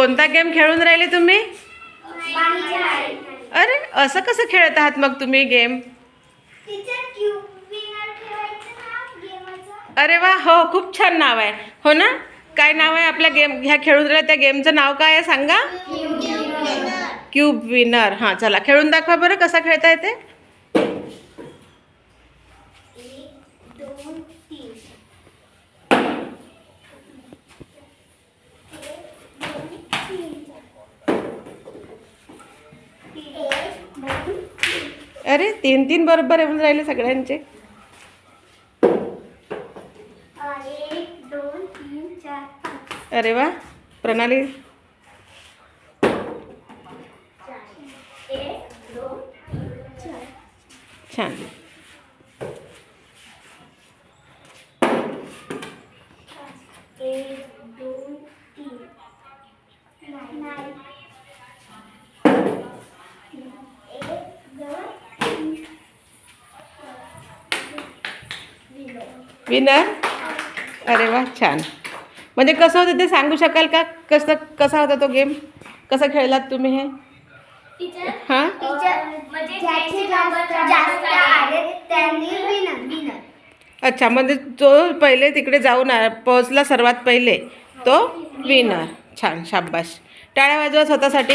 कोणता गेम खेळून राहिले तुम्ही? अरे असं कसं खेळत आहात मग तुम्ही गेम? अरे वा हो खूप छान नाव आहे. हो ना? काय नाव आहे आपल्या गेम ह्या खेळून राहिल्या त्या गेमचं नाव काय आहे सांगा? क्यूब विनर हां चला खेळून दाखवा बरं कसा खेळता येते अरे तीन तीन बरोबर येऊन राहिले सगळ्यांचे. अरे वा प्रणाली. छान. विनर? अरे वा छान. म्हणजे कसं होतं ते सांगू शकाल का? कसं कसा होता तो गेम? कसं खेळलात तुम्ही हे? टीचर हां? टीचर म्हणजे अच्छा म्हणजे जो पहिले तिकडे जाऊन पोहोचला सर्वात पहिले. तो विनर. छान शाबाश टाळ्या वाजवा स्वतःसाठी.